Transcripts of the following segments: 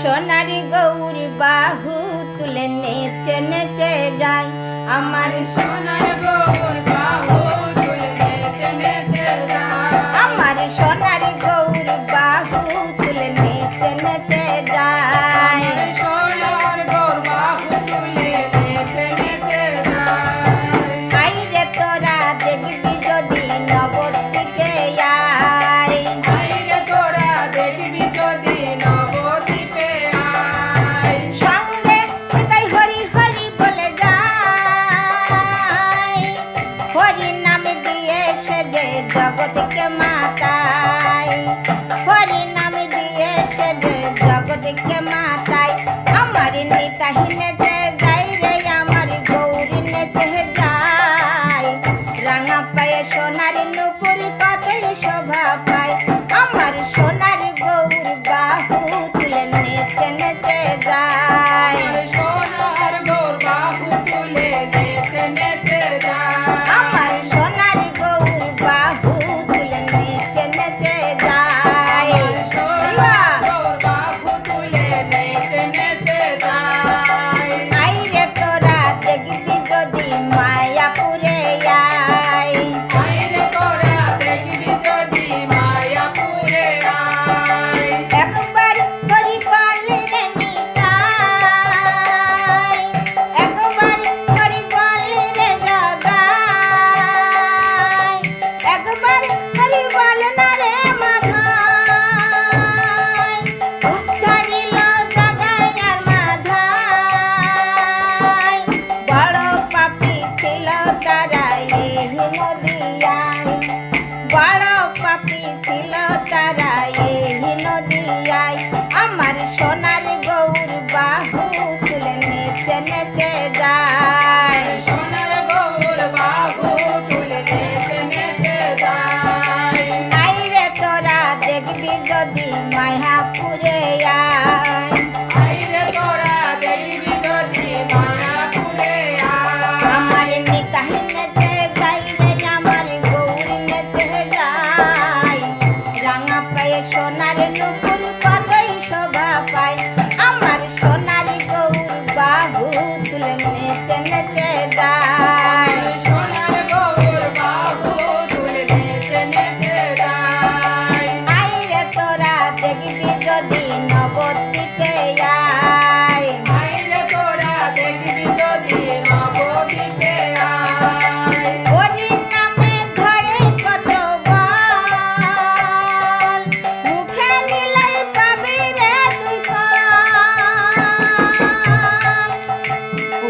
সোনার গৌর বাহু তুলে নেচে নেচে যায়। আমার সোনার গৌর জগৎকে মাতাই। হরি নাম দিয়েছে মাতাই। আমার নিতাহিনে மாயபுரையாய் পাপি ছিল তারা এই নদিয়ায়। bye bye.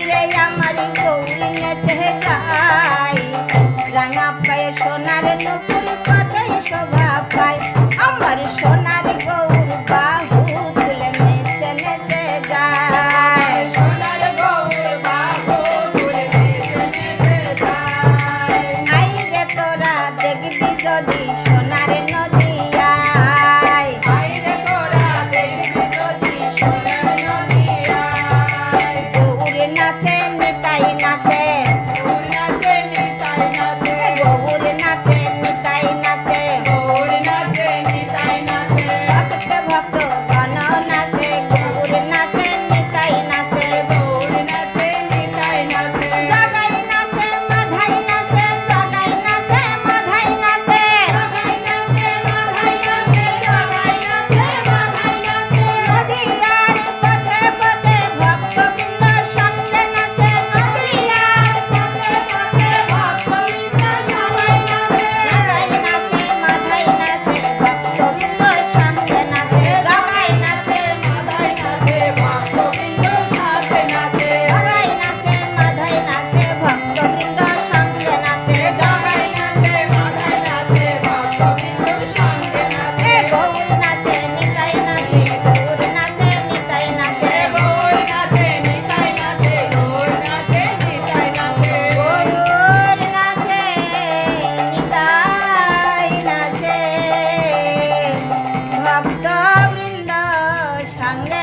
yeah, yeah. Sangre.